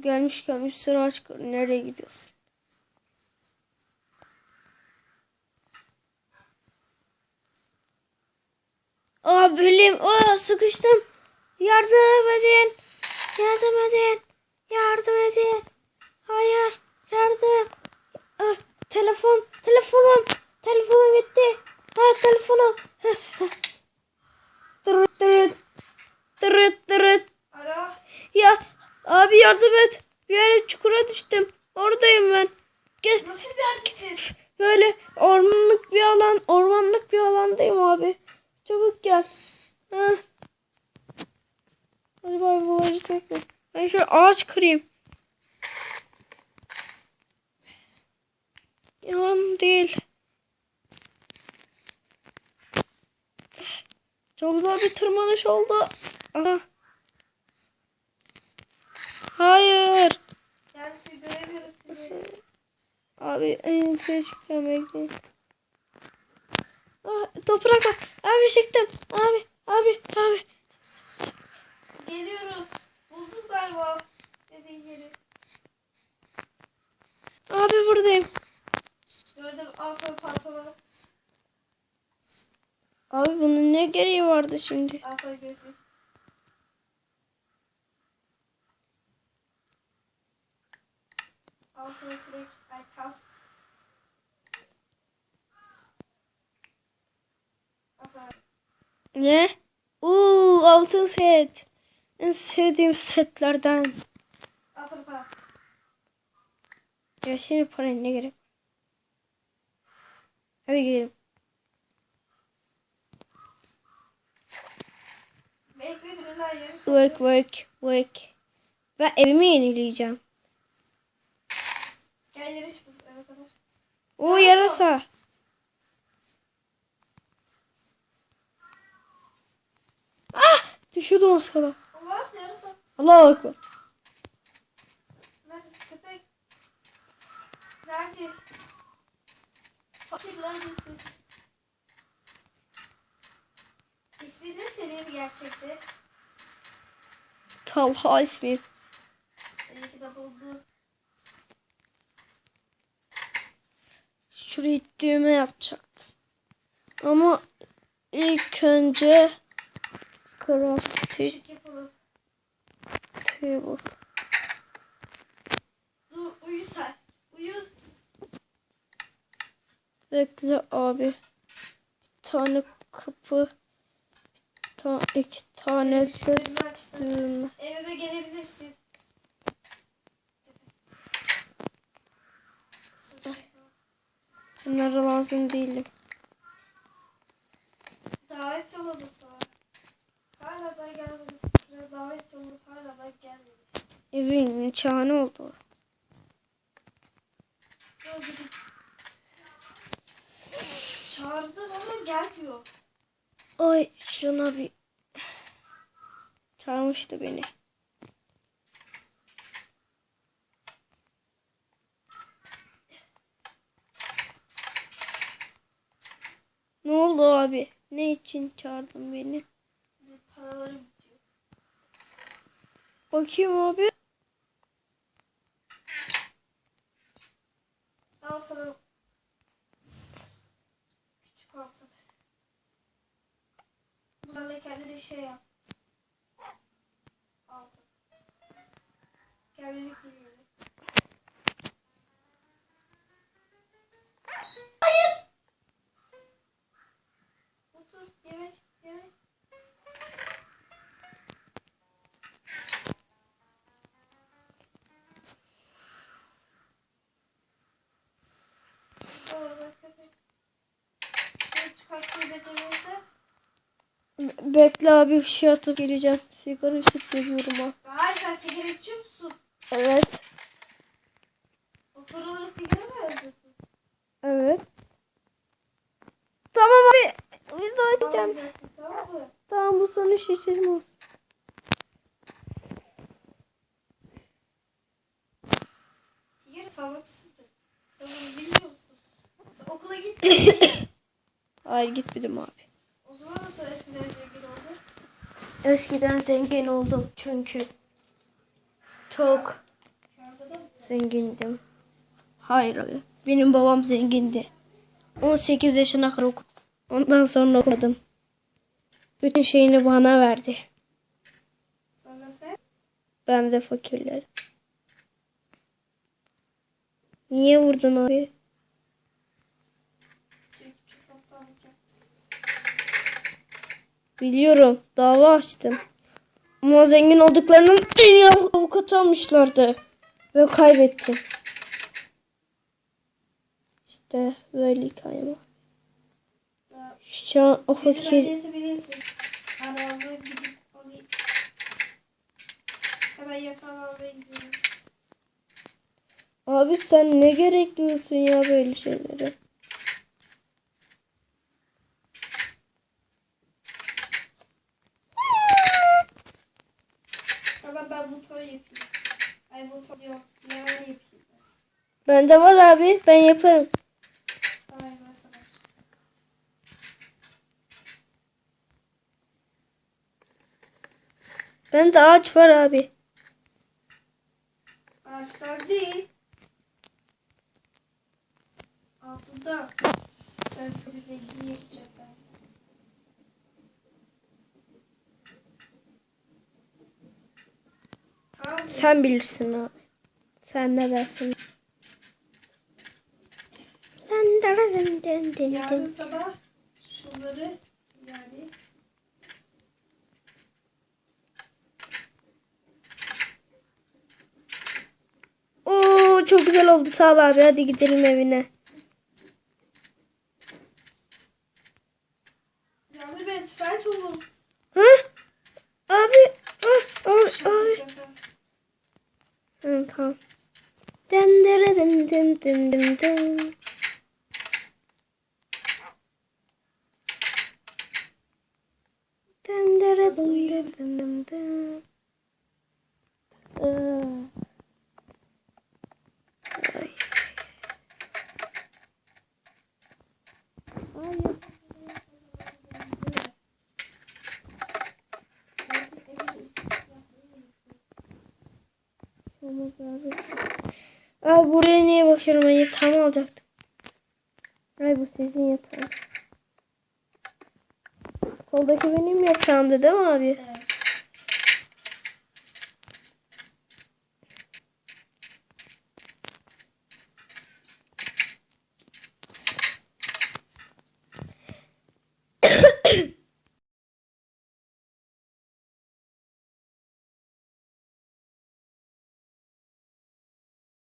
Gelmişken bir sürü aç kır. Nereye gidiyorsun? Aa belim. Aa sıkıştım. Yardım edin. Yardım edin. Yardım edin. Hayır. Yardım. Ah, telefon. Telefonum. Telefonum gitti. Ha telefonum. Tırıt tırıt. Tırıt tırıt. Alo. Ya abi yardım et. Bir yere çukura düştüm. Oradayım ben. Gel. Nasıl bir yerdesin? Böyle ormanlık bir alan, ormanlık bir alandayım abi. Çabuk gel. Heh. Acaba bulabilecek mi? Ben şöyle ağaç kırayım. Yalan değil. Çok zor bir tırmanış oldu. Aha. Hayır. Gerçi göremiyorum seni. Abi en yükseğe çıkacağım bekleyin. Ah, toprak var. Abi çıktım. Abi, abi, abi. Geliyorum. Buldum galiba. Dediğin yeri. Abi buradayım. Gördüm. Al sana pantolonu. Abi bunun ne gereği vardı şimdi? Al sana gözlük. Al sana kürek. Ay kas. Al sana. Ne? Uuu altın set. En sevdiğim setlerden. Al sana para. Ya senin paraya ne gerek? Hadi gidelim. Wake wake wake. Ben evimi yenileyeceğim. Gel yarış bu. Eve kadar. Oo yarasa. Ah! Düşüyordum az kala. Allah Ekber. Neredesin köpek? Nerede? Fakir neredesin? İsmi ne senin gerçekte? Talha ismim. İyi ki de buldu. Şurayı düğme yapacaktım. Ama ilk önce crafting table. Dur uyu sen. Uyu. Bekle abi. Bir tane kapı. Bir tane, iki tane düğme. Evime gelebilirsin. Bunlara lazım değilim. Evin çağını oldu. Çağırdım ama gelmiyor. Ay şuna bir çağırmıştı beni. Ne oldu abi? Ne için çağırdın beni? Şimdi Paralarım bitiyor. Bakayım abi. Al sana küçük altın. Bunlarla kendine şey yap. Altın. Gel müzik dinleyelim. Bekle abi bir şey atıp geleceğim. Sigara içip geliyorum ha. Hayır sen sigara içiyor musun? Evet. O paraları sigara mı öldürdün? Evet. Tamam abi. Video açacağım. Tamam mı? Tamam bu son iş için olsun. Sigara sağlıksızdır. Sen bunu biliyorsun. Sen okula gitmedin. Hayır gitmedim abi. o zaman nasıl oldun? Eskiden zengin oldum çünkü çok zengindim. Hayır abi. Benim babam zengindi. 18 yaşına kadar okudum. Ondan sonra okumadım. Bütün şeyini bana verdi. Sonra sen Ben de fakirler. Niye vurdun abi? çünkü çok aptallık yapmışsın. Biliyorum. Dava açtım. Ama zengin olduklarının en iyi avukat almışlardı. Ve kaybettim. İşte böyle hikayem var. Şu an o fakir... gidiyorum. Abi sen ne gerekliyorsun ya böyle şeylere? Sana ben buton yapayım. Yok. Yani yapayım. ben. Bende var abi. Ben yaparım. Ben. Bende ağaç var abi. Ağaçlar değil. Altında. Ben size mı? Sen bilirsin abi. Sen ne dersin? Yarın sabah şunları yani Oo çok güzel oldu sağ ol abi. Hadi gidelim evine. yardım et felç olur. Hı? Abi. Ah, abi, Şaka abi. şaka. Hı, tamam. Dın. Dın dın dın dın dın dın dın. Aa. Ay. Ay. Olmaz abi. Abi buraya niye bakıyorum? Ben yatağımı alacaktım. Ay bu sizin yatağınız. Soldaki benim yatağımdı değil mi abi? Evet.